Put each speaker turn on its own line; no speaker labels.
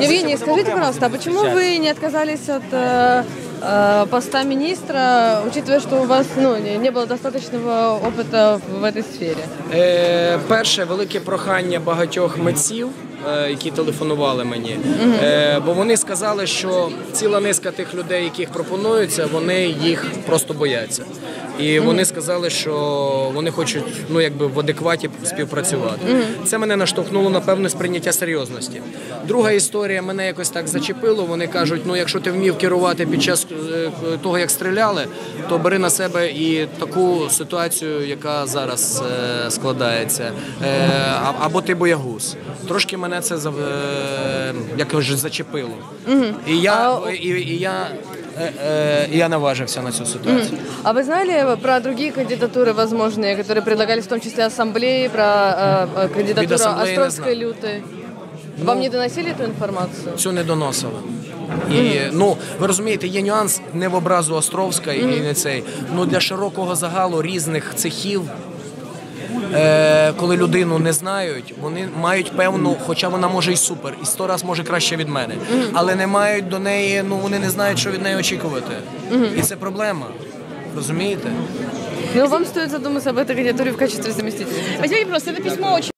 Евгений, скажите, пожалуйста, а почему вы не отказались от э, э, поста министра, учитывая, что у вас ну, не не было достаточного опыта в этой сфере?
Е, перше велике прохання багатьох митців, е, які телефонували мені, е, бо вони сказали, що ціла низка тих людей, яких пропонуються, вони їх просто бояться. І вони сказали, що вони хочуть ну якби в адекваті співпрацювати. Це мене наштовхнуло на певне сприйняття серйозності. Друга історія мене якось так зачепило. Вони кажуть: ну якщо ти вмів керувати під час е, того, як стріляли, то бери на себе і таку ситуацію, яка зараз е, складається, е, або ти боягуз. Трошки мене це е, якось зачепило. І я і, і я. е, е, і я наважився на цю ситуацію.
А вы знали про другие кандидатуры возможные, которые предлагались в том числе ассамблеи, про э, э, кандидатуру
ассамблеи не
Островской
знаю.
лютой? Вам не доносили эту информацию?
Цю не доносили. І ну ви розумієте, є нюанс не в образу Островська і не цей. Ну для широкого загалу різних цехів. Е, коли людину не знають, вони мають певну, хоча вона може і супер, і сто раз може краще від мене, але не мають до неї, ну вони не знають, що від неї очікувати. І це проблема. Розумієте?
Ну, вам стоит задуматься об этой кандидатуре в качестве заместителя.
Возьмите просто это письмо очень